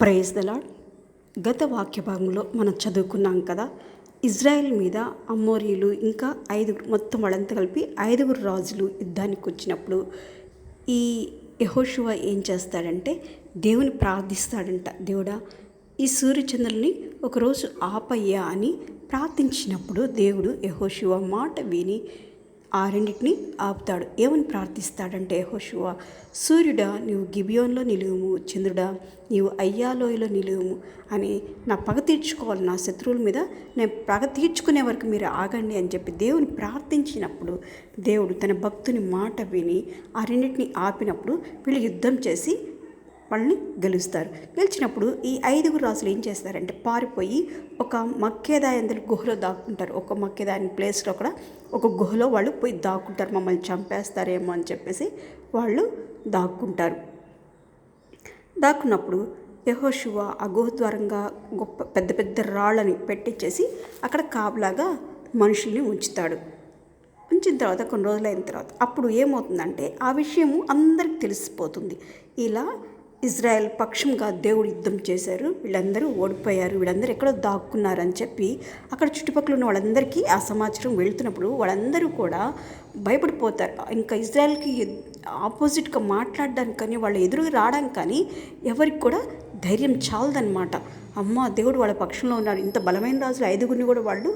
Praise the Lord గత వాక్య భాగంలో మనం చదువుకున్నాం కదా ఇజ్రాయెల్ మీద అమ్మోరీలు ఇంకా ఐదుగురు మొత్తం వాళ్ళంతా కలిపి ఐదుగురు రాజులు యుద్ధానికి వచ్చినప్పుడు ఈ యహోశివ ఏం చేస్తాడంటే దేవుని ప్రార్థిస్తాడంట దేవుడా ఈ సూర్యచంద్రుల్ని ఒకరోజు ఆపయ్యా అని ప్రార్థించినప్పుడు దేవుడు యహోశివ మాట విని ఆ రెండింటిని ఆపుతాడు. ఏమని ప్రార్థిస్తాడంటే యెహోషువ సూర్యుడా నీవు గిబియోన్లో నిలువుము. చంద్రుడా నీవు అయ్యాలోయలో నిలువుము. అని నా పగ తీర్చుకోవాలి. నా శత్రువుల మీద నేను పగ తీర్చుకునే వరకు మీరు ఆగండి అని చెప్పి దేవుని ప్రార్థించినప్పుడు దేవుడు తన భక్తుని మాట విని ఆ రెండింటిని ఆపినప్పుడు వీళ్ళు యుద్ధం చేసి వాళ్ళని గెలుస్తారు. గెలిచినప్పుడు ఈ ఐదుగురు రాజులు ఏం చేస్తారంటే పారిపోయి ఒక మక్కేదాయందరి గుహలో దాక్కుంటారు. ఒక మక్కేదాయని ప్లేస్లో కూడా ఒక గుహలో వాళ్ళు పోయి దాక్కుంటారు. మమ్మల్ని చంపేస్తారేమో అని చెప్పేసి వాళ్ళు దాక్కుంటారు. దాక్కున్నప్పుడు యహోశివ ఆ గుహ ద్వారంగా గొప్ప పెద్ద పెద్ద రాళ్ళని పెట్టించేసి అక్కడ కాపలాగా మనుషుల్ని ఉంచుతాడు. ఉంచిన తర్వాత కొన్ని రోజులు అయిన తర్వాత అప్పుడు ఏమవుతుందంటే ఆ విషయము అందరికి తెలిసిపోతుంది. ఇలా ఇజ్రాయెల్ పక్షంగా దేవుడు యుద్ధం చేశారు. వీళ్ళందరూ ఓడిపోయారు. వీళ్ళందరూ ఎక్కడో దాక్కున్నారని చెప్పి అక్కడ చుట్టుపక్కల ఉన్న వాళ్ళందరికీ ఆ సమాచారం వెళ్తున్నప్పుడు వాళ్ళందరూ కూడా భయపడిపోతారు. ఇంకా ఇజ్రాయెల్కి ఆపోజిట్గా మాట్లాడడానికి కానీ వాళ్ళు ఎదురుగా రావడానికి కానీ ఎవరికి కూడా ధైర్యం చాలదనమాట అమ్మ దేవుడు వాళ్ళ పక్షంలో ఉన్నారు ఇంత బలమైన రాజులు ఐదుగురిని కూడా వాళ్ళు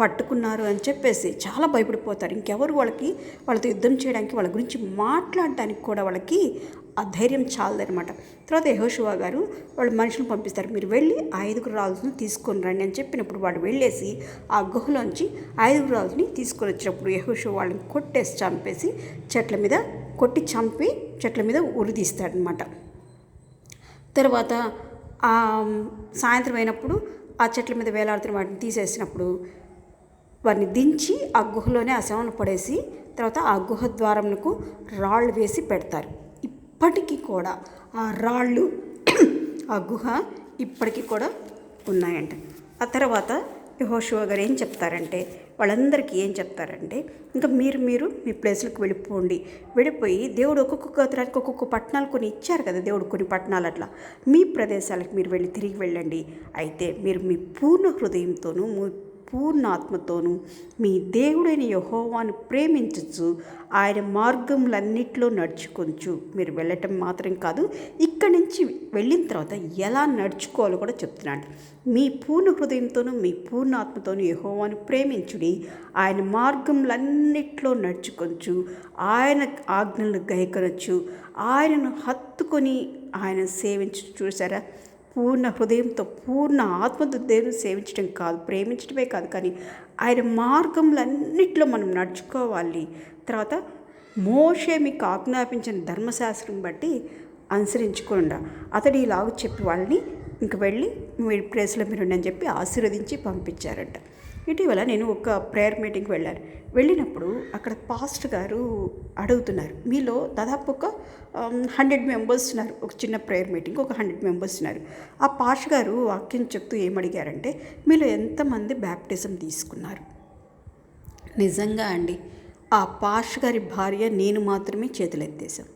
పట్టుకున్నారు అని చెప్పేసి చాలా భయపడిపోతారు. ఇంకెవరు వాళ్ళకి వాళ్ళతో యుద్ధం చేయడానికి వాళ్ళ గురించి మాట్లాడడానికి కూడా వాళ్ళకి ఆ ధైర్యం చాలదనమాట తర్వాత యహోషువా గారు వాళ్ళు మనుషులు పంపిస్తారు. మీరు వెళ్ళి ఐదుగురు రాజులను తీసుకొని రండి అని చెప్పినప్పుడు వాడు వెళ్ళేసి ఆ గుహలోంచి ఐదుగురు రాజుని తీసుకొని వచ్చినప్పుడు యహోషువా వాళ్ళని కొట్టేసి చంపేసి చెట్ల మీద కొట్టి చంపి చెట్ల మీద ఉరిదీస్తాడనమాట తర్వాత సాయంత్రం అయినప్పుడు ఆ చెట్ల మీద వేలాడుతున్న వాటిని తీసేసినప్పుడు వారిని దించి ఆ గుహలోనే ఆ శవను పడేసి తర్వాత ఆ గుహ ద్వారంకు రాళ్ళు వేసి పెడతారు. ఇప్పటికీ కూడా ఆ రాళ్ళు ఆ గుహ ఇప్పటికీ కూడా ఉన్నాయంట. ఆ తర్వాత యహోషువా గారు ఏం చెప్తారంటే వాళ్ళందరికీ ఏం చెప్తారంటే ఇంకా మీరు మీరు మీ ప్లేస్లకు వెళ్ళిపోండి. వెళ్ళిపోయి దేవుడు ఒక్కొక్క గోత్రానికి ఒక్కొక్క పట్టణాలు కొన్ని ఇచ్చారు కదా దేవుడు కొన్ని పట్టణాలు అట్లా. మీ ప్రదేశాలకు మీరు వెళ్ళి తిరిగి వెళ్ళండి. అయితే మీరు మీ పూర్ణ హృదయంతోనూ పూర్ణాత్మతోనూ మీ దేవుడైన యహోవాను ప్రేమించచ్చు ఆయన మార్గములన్నిట్లో నడుచుకొంచు మీరు వెళ్ళటం మాత్రం కాదు ఇక్కడి నుంచి వెళ్ళిన తర్వాత ఎలా నడుచుకోవాలో కూడా చెప్తున్నాడు. మీ పూర్ణ హృదయంతోనూ మీ పూర్ణాత్మతోనూ యహోవాను ప్రేమించుడి ఆయన మార్గములన్నిట్లో నడుచుకొంచు ఆయన ఆజ్ఞలను గైకొనొచ్చు ఆయనను హత్తుకొని ఆయన సేవించు చూసారా పూర్ణ హృదయంతో పూర్ణ ఆత్మతో దేవుని సేవించడం కాదు ప్రేమించడమే కాదు. కానీ ఆయన మార్గములన్నిట్లో మనం నడుచుకోవాలి. తర్వాత మోషే మీకు ఆజ్ఞాపించిన ధర్మశాస్త్రం బట్టి అనుసరించకుండా. అతడు ఇలాగ చెప్పి వాళ్ళని ఇంక వెళ్ళి మీ ప్లేస్లో మీరు అని చెప్పి ఆశీర్వదించి పంపించారంట. ఇటీవల నేను ఒక ప్రేయర్ మీటింగ్కి వెళ్ళాను. వెళ్ళినప్పుడు అక్కడ పాస్ట్ గారు అడుగుతున్నారు. మీలో దాదాపు ఒక um, హండ్రెడ్ మెంబర్స్ ఉన్నారు. ఒక చిన్న ప్రేయర్ మీటింగ్ ఒక హండ్రెడ్ మెంబర్స్ ఉన్నారు. ఆ పాస్ట్ గారు వాక్యం చెప్తూ ఏమడిగారంటే మీలో ఎంతమంది బ్యాప్టిజం తీసుకున్నారు? నిజంగా అండి ఆ పాష్ గారి భార్య నేను మాత్రమే చేతులు ఎత్తేసాం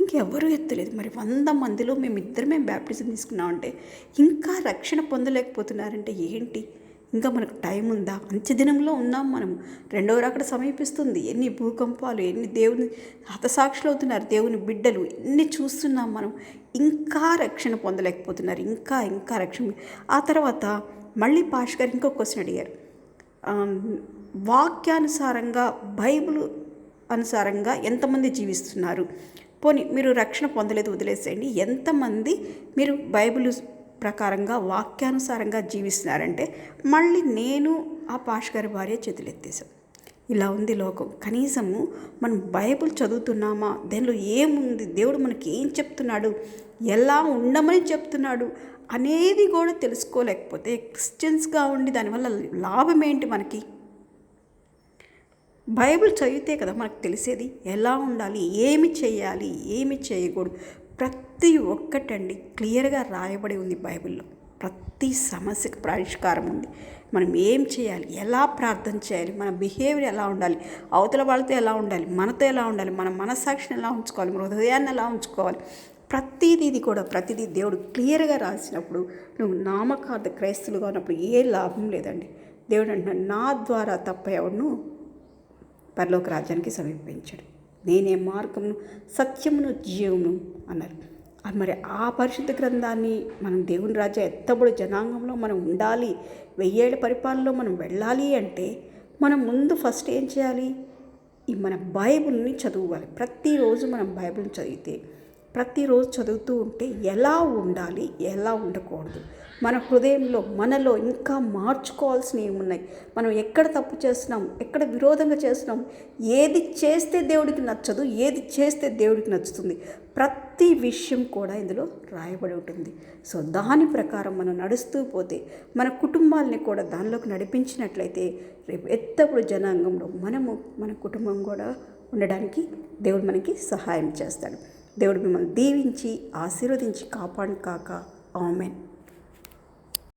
ఇంకెవరూ ఎత్తలేదు. మరి వంద మందిలో మేము ఇద్దరమే బ్యాప్టిజం తీసుకున్నామంటే ఇంకా రక్షణ పొందలేకపోతున్నారంటే ఏంటి? ఇంకా మనకు టైం ఉందా? అంత్యదినంలో ఉన్నాం మనం. రెండవ రాకడ సమీపిస్తుంది. ఎన్ని భూకంపాలు ఎన్ని దేవుని హతసాక్షులు అవుతున్నారు దేవుని బిడ్డలు. ఎన్ని చూస్తున్నాం మనం. ఇంకా రక్షణ పొందలేకపోతున్నారు. ఇంకా ఇంకా రక్షణ. ఆ తర్వాత మళ్ళీ పాష్ గారు ఇంకో క్వశ్చన్ అడిగారు. వాక్యానుసారంగా బైబిల్ అనుసారంగా ఎంతమంది జీవిస్తున్నారు? పోనీ మీరు రక్షణ పొందలేదు వదిలేసేయండి. ఎంతమంది మీరు బైబిల్ ప్రకారంగా వాక్యానుసారంగా జీవిస్తున్నారంటే మళ్ళీ నేను ఆ పాష్ గారి భార్య చేతులెత్తేసాం ఇలా ఉంది లోకం. కనీసము మనం బైబిల్ చదువుతున్నామా? దానిలో ఏముంది? దేవుడు మనకి ఏం చెప్తున్నాడు? ఎలా ఉండమని చెప్తున్నాడు? అనేది కూడా తెలుసుకోలేకపోతే క్రిస్టియన్స్గా ఉండి దానివల్ల లాభం ఏంటి మనకి? బైబిల్ చదివితే కదా మనకు తెలిసేది? ఎలా ఉండాలి? ఏమి చేయాలి? ఏమి చేయకూడదు? ప్రతి ఒక్కటండి క్లియర్గా రాయబడి ఉంది బైబిల్లో. ప్రతి సమస్యకు పరిష్కారం ఉంది. మనం ఏం చేయాలి? ఎలా ప్రార్థన చేయాలి? మన బిహేవియర్ ఎలా ఉండాలి? అవతల వాళ్ళతో ఎలా ఉండాలి? మనతో ఎలా ఉండాలి? మన మనసాక్షిని ఎలా ఉంచుకోవాలి? మన హృదయాన్ని ఎలా ఉంచుకోవాలి? ప్రతిదీ ఇది కూడా ప్రతిదీ దేవుడు క్లియర్గా రాసినప్పుడు నువ్వు నామకార్థ క్రైస్తులుగా ఉన్నప్పుడు ఏ లాభం లేదండి. దేవుడు అంటున్నాడు నా ద్వారా తప్ప ఎవడును పరలోక రాజ్యానికి సమీపించాడు. నేనే మార్గమును సత్యమును జీవమును అన్నారు మరి ఆ పరిశుద్ధ గ్రంథాన్ని మనం దేవుని రాజ్య ఎత్తబడి జనాంగంలో మనం ఉండాలి వెయ్యేళ్ళ పరిపాలనలో మనం వెళ్ళాలి అంటే మనం ముందు ఫస్ట్ ఏం చేయాలి? ఈ మన బైబిల్ని చదువుకోవాలి. ప్రతిరోజు మనం బైబిల్ని చదివితే ప్రతిరోజు చదువుతూ ఉంటే ఎలా ఉండాలి ఎలా ఉండకూడదు? మన హృదయంలో మనలో ఇంకా మార్చుకోవాల్సినవి ఏమున్నాయి? మనం ఎక్కడ తప్పు చేస్తున్నాం? ఎక్కడ విరోధంగా చేస్తున్నాం? ఏది చేస్తే దేవుడికి నచ్చదు ఏది చేస్తే దేవుడికి నచ్చుతుంది? ప్రతి విషయం కూడా ఇందులో రాయబడి ఉంటుంది. సో దాని ప్రకారం మనం నడుస్తూ పోతే మన కుటుంబాలని కూడా దానిలోకి నడిపించినట్లయితే రేపు ఎత్తప్పుడు జనాంగంలో మనము మన కుటుంబం కూడా ఉండడానికి దేవుడు మనకి సహాయం చేస్తాడు. దేవుడు మిమ్మల్ని దీవించి ఆశీర్వదించి కాపాడు కాక. ఆమెన్.